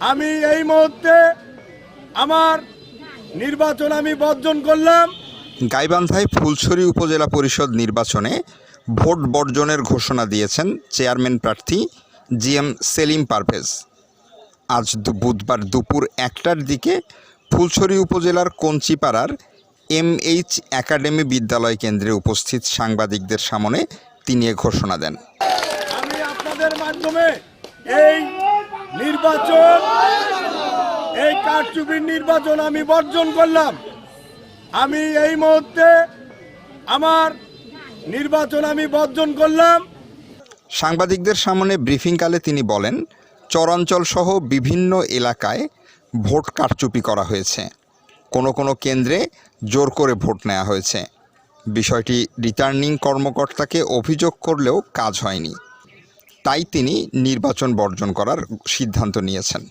আমি এই মুহূর্তে আমার নির্বাচন আমি বর্জন করলাম। গাইবান্ধায় ফুলছড়ি উপজেলা পরিষদ নির্বাচনে ভোট বর্জনের ঘোষণা দিয়েছেন চেয়ারম্যান প্রার্থী জি এম সেলিম পারভেজ। আজ বুধবার দুপুর একটার দিকে ফুলছড়ি উপজেলার কঞ্চিপাড়ার এম এইচ একাডেমি বিদ্যালয় কেন্দ্রে উপস্থিত সাংবাদিকদের সামনে তিনি এ ঘোষণা দেন। আমি আপনাদের মাধ্যমে এই নির্বাচন এই কারচুপির নির্বাচন আমি বর্জন করলাম। আমি এই মুহূর্তে আমার নির্বাচন আমি বর্জন করলাম। সাংবাদিকদের সামনে ব্রিফিংকালে তিনি বলেন, চরাঞ্চল সহ বিভিন্ন এলাকায় ভোট কারচুপি করা হয়েছে। কোনো কোনো কেন্দ্রে জোর করে ভোট নেওয়া হয়েছে। বিষয়টি রিটার্নিং কর্মকর্তাকে অভিযোগ করলেও কাজ হয়নি। তাই তিনি নির্বাচন বর্জন করার সিদ্ধান্ত নিয়েছেন।